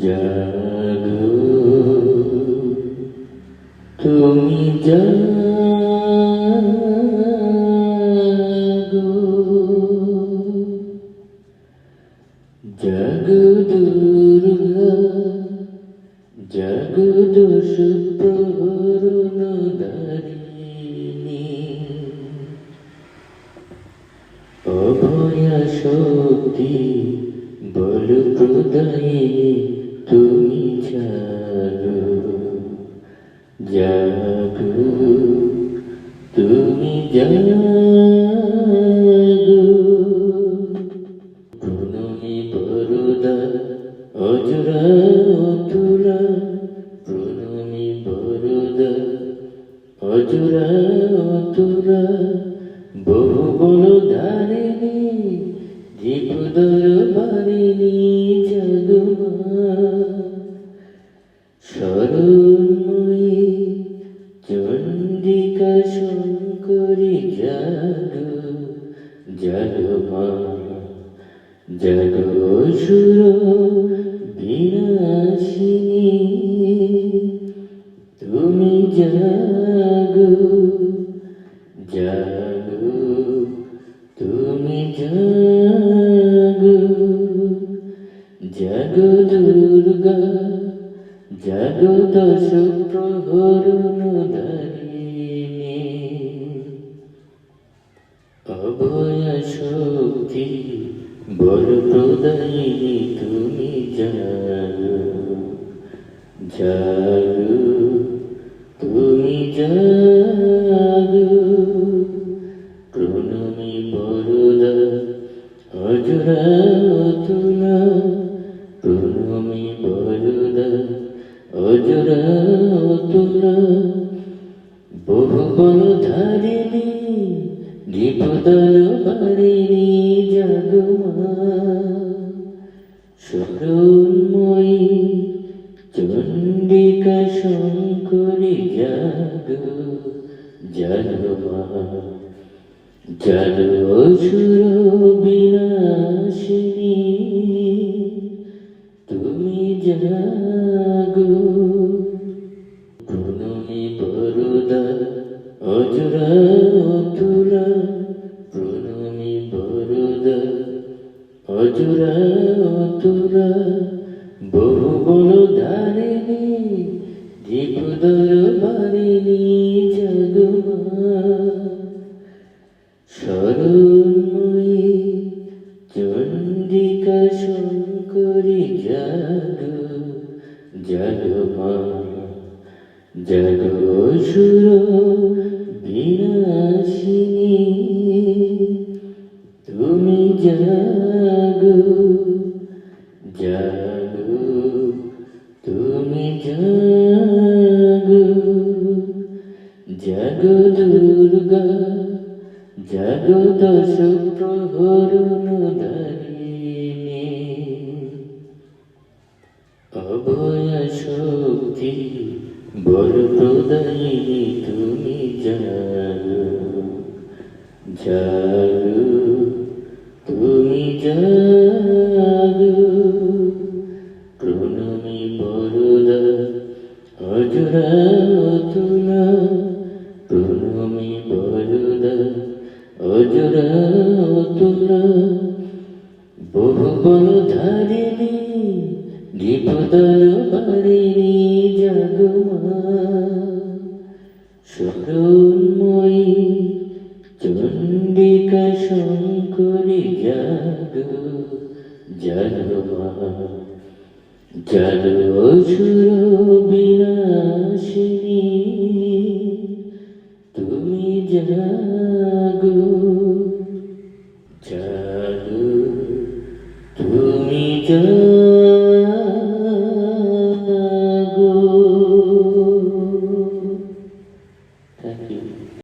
জাগো তুমি জাগো জাগো দুর্গা জাগো দোষ প্রহরণ তুমি প্রণমী বরদা অজরা অতুলা প্রণমী বরদা অজরা অতুলা বহু বড় ধারিণী দীপদল বারিণী জগমা শরণময়ী জগ সুর বিনাশিনী তুমি জাগো জাগো তুমি জাগো জাগো দুর্গা জাগো দশ প্রহরণ শক্তি বল প্রদায়িনী তুমি জাগো জাগো তুমি জাগো প্রণমী বরদা, অজরা অতুলা প্রণমী বরদা, অজরা অতুলা বহু বল ধারিণী দীপদল বারিণী জন্মা জল সুর বিনাশিনী তুমি জাগো প্রণমী বরুদা অজরা শরণময়ী চণ্ডিকা শঙ্করী জাগ জগমা জগ সুর বিনাশিনী, তুমি জাগো জাগো, তুমি জাগো জাগো দুর্গা জাগো দশ প্রহরণ দারিণী অভয়া শক্তি প্রদায়িনী তুমি জাগো জাগো তুমি জাগো প্রণমী বরদা অজরা তোমরা বহুবল ধারিণী বিপদল বাড়িনি জাগমা সুরময়ী চন্ডিকা শঙ্করী জাগ জাগমা জানো সুর বিনাশিনী, তুমি জানো chứ.